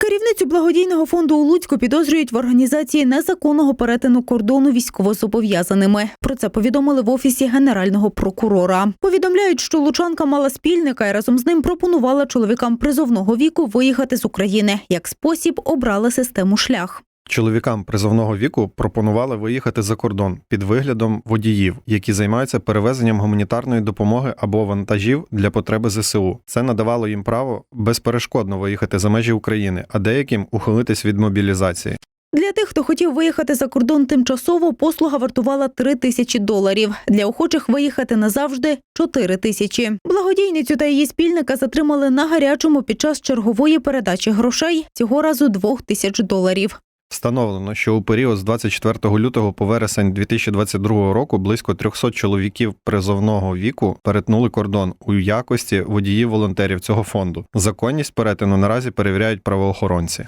Керівницю благодійного фонду у Луцьку підозрюють в організації незаконного перетину кордону військовозобов'язаними. Про це повідомили в офісі генерального прокурора. Повідомляють, що лучанка мала спільника і разом з ним пропонувала чоловікам призовного віку виїхати з України. Як спосіб обрала систему шлях. Чоловікам призовного віку пропонували виїхати за кордон під виглядом водіїв, які займаються перевезенням гуманітарної допомоги або вантажів для потреби ЗСУ. Це надавало їм право безперешкодно виїхати за межі України, а деяким ухилитись від мобілізації. Для тих, хто хотів виїхати за кордон тимчасово, послуга вартувала 3 тисячі доларів. Для охочих виїхати назавжди 4 тисячі. Благодійницю та її спільника затримали на гарячому під час чергової передачі грошей цього разу 2 тисяч доларів. Встановлено, що у період з 24 лютого по вересень 2022 року близько 300 чоловіків призовного віку перетнули кордон у якості водіїв-волонтерів цього фонду. Законність перетину наразі перевіряють правоохоронці.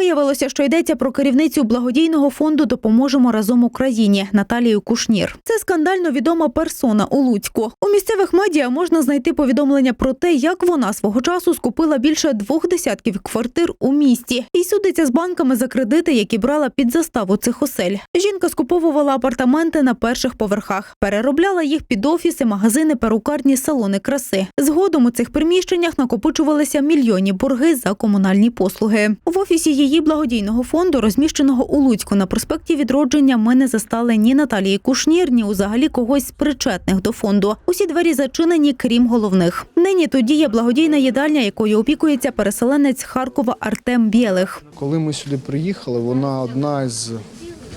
Виявилося, що йдеться про керівницю благодійного фонду Допоможемо разом Україні Наталію Кушнір. Це скандально відома персона у Луцьку. У місцевих медіа можна знайти повідомлення про те, як вона свого часу скупила більше двох десятків квартир у місті і судиться з банками за кредити, які брала під заставу цих осель. Жінка скуповувала апартаменти на перших поверхах, переробляла їх під офіси, магазини, перукарні, салони краси. Згодом у цих приміщеннях накопичувалися мільйонні борги за комунальні послуги. В офісі її благодійного фонду, розміщеного у Луцьку на проспекті Відродження, ми не застали ні Наталії Кушнір, ні взагалі когось з причетних до фонду. Усі двері зачинені, крім головних. Нині тут діє благодійна їдальня, якою опікується переселенець Харкова Артем Білих. Коли ми сюди приїхали, вона одна із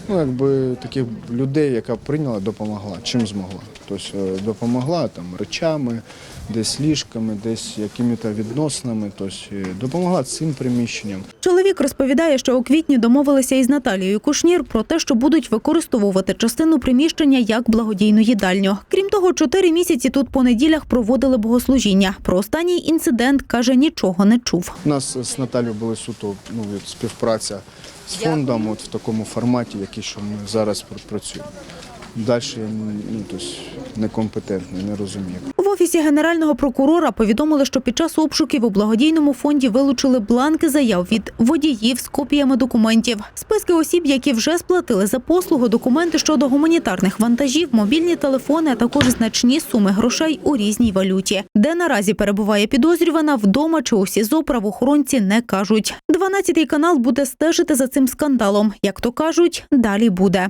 ну, якби, таких людей, яка прийняла, допомогла, чим змогла. Тобто е, допомогла там речами, десь ліжками, десь якими-то відносинами, тобто е, допомогла цим приміщенням. Чоловік розповідає, що у квітні домовилися із Наталією Кушнір про те, що будуть використовувати частину приміщення як благодійну їдальню. Крім того, чотири місяці тут по неділях проводили богослужіння. Про останній інцидент каже, нічого не чув. У нас з Наталією була суто ну, співпраця з фондом от в такому форматі, який що ми зараз працюємо. Далі я ну, некомпетентний, не розумію. В офісі генерального прокурора повідомили, що під час обшуків у благодійному фонді вилучили бланки заяв від водіїв з копіями документів, списки осіб, які вже сплатили за послугу, документи щодо гуманітарних вантажів, мобільні телефони, а також значні суми грошей у різній валюті. Де наразі перебуває підозрювана вдома чи у СІЗО правоохоронці не кажуть. 12 канал буде стежити за цим скандалом. Як то кажуть, далі буде.